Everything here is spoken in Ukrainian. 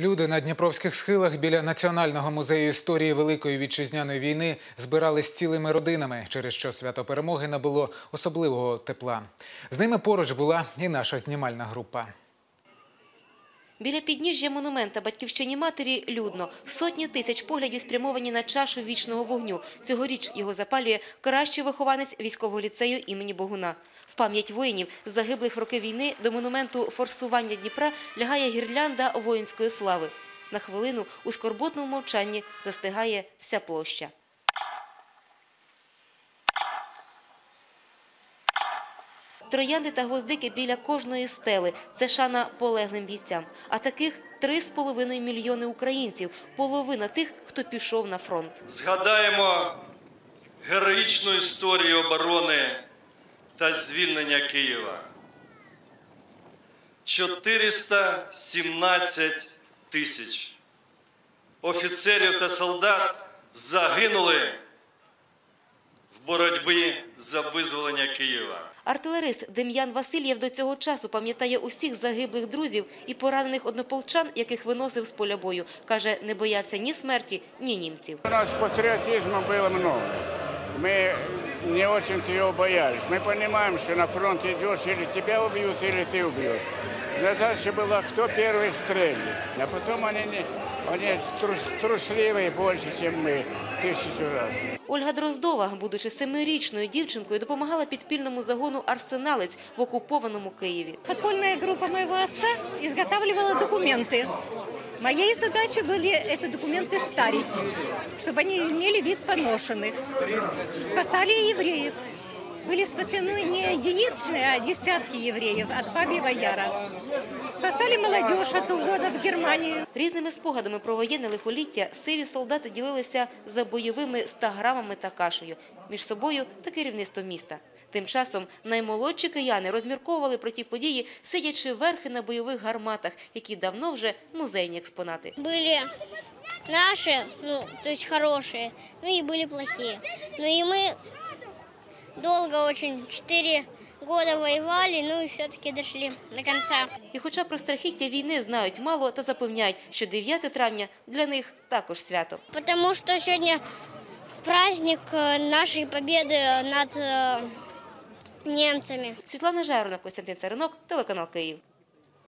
Люди на Дніпровських схилах біля Національного музею історії Великої вітчизняної війни збирались цілими родинами, через що свято перемоги набуло особливого тепла. З ними поруч була і наша знімальна група. Біля підніжжя монумента батьківщині матері людно. Сотні тисяч поглядів спрямовані на чашу вічного вогню. Цьогоріч його запалює кращий вихованець військового ліцею імені Богуна. В пам'ять воїнів, загиблих в роки війни, до монументу форсування Дніпра лягає гірлянда воїнської слави. На хвилину у скорботному мовчанні застигає вся площа. Троянди та гвоздики біля кожної стели – це шана полеглим бійцям. А таких 3,5 мільйони українців – половина тих, хто пішов на фронт. Згадаємо героїчну історію оборони та звільнення Києва. 417 тисяч офіцерів та солдат загинули в боротьбі за визволення Києва. Артилерист Дем'ян Васильєв до цього часу пам'ятає усіх загиблих друзів і поранених однополчан, яких виносив з поля бою. Каже, не боявся ні смерті, ні німців. У нас патриотизма было много. Мы не очень-то его боялись. Мы понимаем, что на фронт идешь, или тебя убьют, или ты убьешь. Задача была, кто первый стрельнет. А потом они, не, они трус, трусливые больше, чем мы, тысячу раз. Ольга Дроздова, будучи семирічною дівчинкою, допомагала підпільному загону «Арсеналець» в окупованому Києві. Подпольная группа моего отца изготавливала документы. Моей задачей были эти документы старить, чтобы они имели вид поношенных. Спасали евреев. Были спасены не единичные, а десятки евреев от Бабьего Яра. Спасали молодежь от угода в Германию. Різними спогадами про воєнне лихоліття сиві солдати ділилися за бойовими 100 грамами та кашею. Між собою та керівництвом міста. Тим часом наймолодші кияни розмірковували про ті події, сидячи верхи на бойових гарматах, які давно вже музейні експонати. Были наши, ну, то есть хорошие, ну и были плохие. Ну и мы долго очень, четыре года воевали, ну и все-таки дошли до конца. І хоча про страхіття війни знають мало та запевняють, що 9 травня для них також свято. Потому что сегодня праздник э, нашей победы над э, немцами. Світлана Жерона, Костянтин Царинок, телеканал Київ.